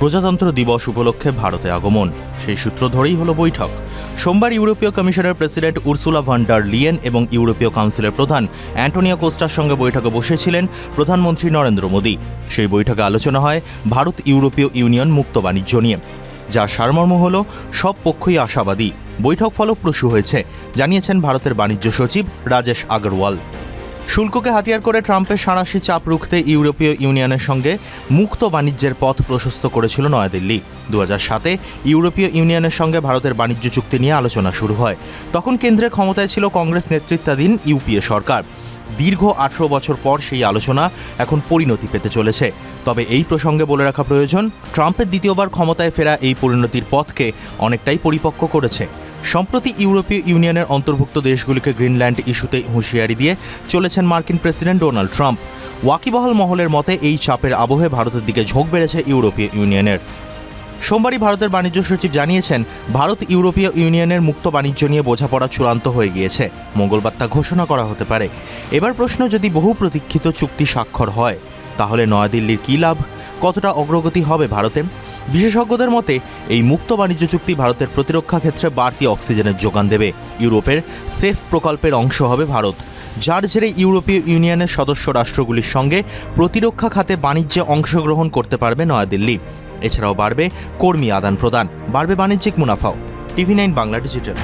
প্রজাতন্ত্র দিবস উপলক্ষে ভারতে আগমন। সেই সূত্র ধরেই হলো বৈঠক। সোমবার ইউরোপীয় কমিশনের প্রেসিডেন্ট উর্সুলা ভান্ডার লিয়েন এবং ইউরোপীয় কাউন্সিলের প্রধান অ্যান্টোনিও কোস্টার সঙ্গে বৈঠকে বসেছিলেন প্রধানমন্ত্রী নরেন্দ্র মোদী। সেই বৈঠকে আলোচনা হয় ভারত ইউরোপীয় ইউনিয়ন মুক্ত বাণিজ্য নিয়ে। যার সারমর্ম হল সব পক্ষই আশাবাদী। বৈঠক ফলপ্রসূ হয়েছে, জানিয়েছেন ভারতের বাণিজ্য সচিব রাজেশ আগরওয়াল। শুল্ককে হাতিয়ার করে ট্রাম্পের সাঁড়াশি চাপ রুখতে ইউরোপীয় ইউনিয়নের সঙ্গে মুক্ত বাণিজ্যের পথ প্রশস্ত করেছিল নয়াদিল্লি। দু হাজার সাতে ইউরোপীয় ইউনিয়নের সঙ্গে ভারতের বাণিজ্য চুক্তি নিয়ে আলোচনা শুরু হয়। তখন কেন্দ্রে ক্ষমতায় ছিল কংগ্রেস নেতৃত্বাধীন ইউপিএ সরকার। দীর্ঘ আঠেরো বছর পর সেই আলোচনা এখন পরিণতি পেতে চলেছে। তবে এই প্রসঙ্গে বলে রাখা প্রয়োজন, ট্রাম্পের দ্বিতীয়বার ক্ষমতায় ফেরা এই পরিণতির পথকে অনেকটাই পরিপক্ক করেছে সম্প্রতি ইউরোপীয় ইউনিয়নের অন্তর্ভুক্ত দেশগুলিকে গ্রিনল্যান্ড ইস্যুতে হুঁশিয়ারি দিয়ে চলেছেন মার্কিন প্রেসিডেন্ট ডোনাল্ড ট্রাম্প। ওয়াকিবহাল মহলের মতে, এই চাপের আবহে ভারতের দিকে ঝোঁক বেড়েছে ইউরোপীয় ইউনিয়নের। সোমবারই ভারতের বাণিজ্য সচিব জানিয়েছেন, ভারত ইউরোপীয় ইউনিয়নের মুক্ত বাণিজ্য নিয়ে বোঝাপড়া চূড়ান্ত হয়ে গিয়েছে। মঙ্গলবার তা ঘোষণা করা হতে পারে। এবার প্রশ্ন, যদি বহু প্রতীক্ষিত চুক্তি স্বাক্ষর হয়, তাহলে নয়াদিল্লির কী লাভ? কতটা অগ্রগতি হবে ভারতে? বিশেষজ্ঞদের মতে, এই মুক্ত বাণিজ্য চুক্তি ভারতের প্রতিরক্ষা ক্ষেত্রে বাড়তি অক্সিজেনের যোগান দেবে। ইউরোপের সেফ প্রকল্পের অংশ হবে ভারত। যার জেরে ইউরোপীয় ইউনিয়নের সদস্য রাষ্ট্রগুলির সঙ্গে প্রতিরক্ষা খাতে বাণিজ্যে অংশগ্রহণ করতে পারবে নয়াদিল্লি। এছাড়াও বাড়বে কর্মী আদান প্রদান। বাড়বে বাণিজ্যিক মুনাফাও। TV nine Bangla digital.